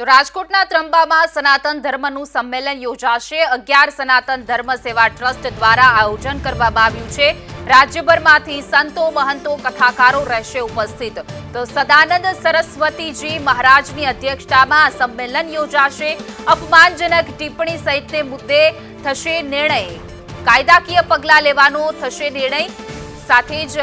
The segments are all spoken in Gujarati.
તો રાજકોટના ત્રંબામાં સનાતન ધર્મનું સંમેલન યોજાશે. અગિયાર સનાતન ધર્મ સેવા ટ્રસ્ટ દ્વારા આયોજન કરવામાં આવ્યું છે. રાજ્યભરમાંથી સંતો, મહંતો, કથાકારો રહેશે ઉપસ્થિત. તો સદાનંદ સરસ્વતીજી મહારાજની અધ્યક્ષતામાં સંમેલન યોજાશે. અપમાનજનક ટિપ્પણી સહિતને મુદ્દે થશે નિર્ણય. કાયદાકીય પગલાં લેવાનો થશે નિર્ણય. સાથે જ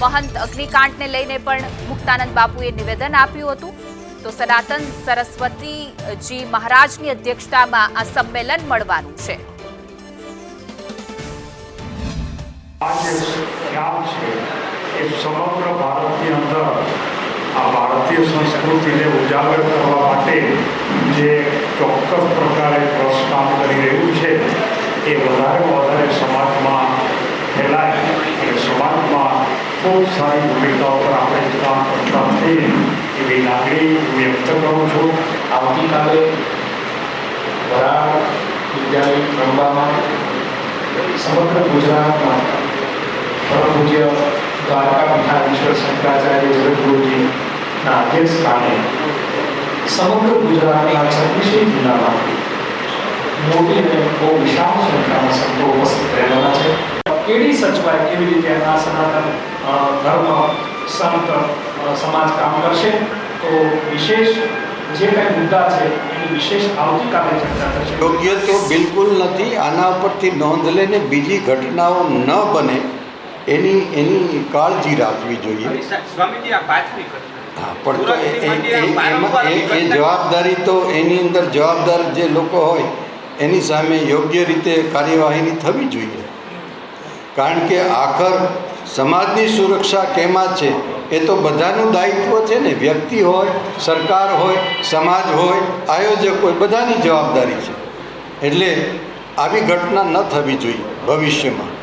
મહંત અગ્નિકાંડને લઈને પણ મુક્તાનંદ બાપુએ નિવેદન આપ્યું હતું. તો સનાતન સરસ્વતીજી મહારાજની અધ્યક્ષતામાં આ સંમેલન મળવાનું છે. છે એ સમગ્ર ભારતની અંદર આ ભારતીય સંસ્કૃતિને ઉજાગર કરવા માટે જે ચોક્કસ પ્રકારે પ્રસ્થાન કરી રહ્યું છે, એ વધારે વધારે સમાજમાં ફેલાય. અને સમાજમાં ખૂબ સારી ભૂમિકા ઉપર આપણે કામ કરતા થઈએ એવી લાગણી વ્યક્ત કરું છું આવતીકાલે વરાળ વિદ્યાલય રમવામાં સમગ્ર ગુજરાતમાં પરમ પૂજ્ય દ્વારકા પીઠાધીશ્વર શંકરાચાર્ય જગતગુરુજીના અધ્યક્ષ સ્થાને સમગ્ર ગુજરાતના છત્રીસેય જિલ્લામાંથી મોટી અને બહુ વિશાળ સંખ્યામાં સંતો ઉપસ્થિત રહેવાના છે કેડી સચવાય કેવી રીતે આ સનાતન અ, ધર્મ સંત સમાજ કામ કરશે. તો વિશેષ જે કંઈ મુદ્દા છે એની વિશેષ આવતીકાલે ચર્ચા થશે. યોગ્ય તો બિલકુલ નથી. આના ઉપરથી નોંધ લઈને બીજી ઘટનાઓ ન બને એની એની કાળજી રાખવી જોઈએ. સ્વામીજી આ પાંચમી હા પણ એ જવાબદારી તો એની અંદર જવાબદાર જે લોકો હોય એની સામે યોગ્ય રીતે કાર્યવાહીની થવી જોઈએ. કારણ કે આખર સમાજની સુરક્ષા કેમાં છે? એ તો બધાનું દાયિત્વ છે ને. વ્યક્તિ હોય, સરકાર હોય, સમાજ હોય, આયોજક હોય, બધાની જવાબદારી છે. એટલે આવી ઘટના ન થવી જોઈએ ભવિષ્યમાં.